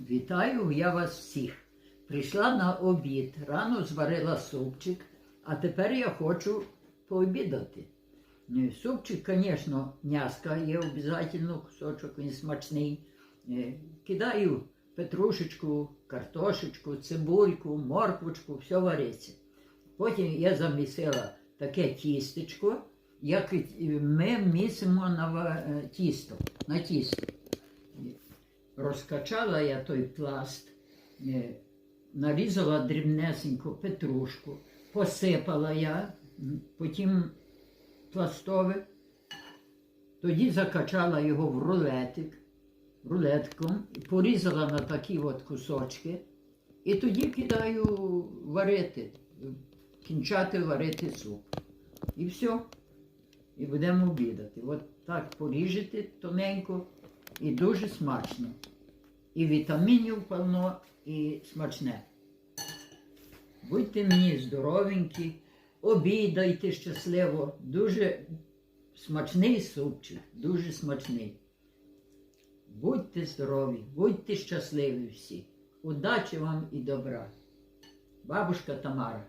Вітаю я вас всіх. Прийшла на обід, рано зварила супчик, а тепер я хочу пообідати. Е, Супчик, звісно, м'яска є обов'язково, кусочок, він смачний. Е, Кидаю петрушечку, картошечку, цибульку, морквочку, все вариться. Потім я замісила таке тістечко, як ми місимо на е, тісто, на тісто. Розкачала я той пласт, е, нарізала дрібнесенько петрушку, посипала я, потім пластове, тоді закачала його в рулетик, рулетком, порізала на такі от кусочки, і тоді кидаю варити, кінчати варити суп. І все. І будемо обідати. От так поріжете тоненько і дуже смачно. І вітамінів повно, і смачне. Будьте мені здоровенькі, обідайте щасливо. Дуже смачний супчик, дуже смачний. Будьте здорові, будьте щасливі всі. Удачі вам і добра. Бабушка Тамара.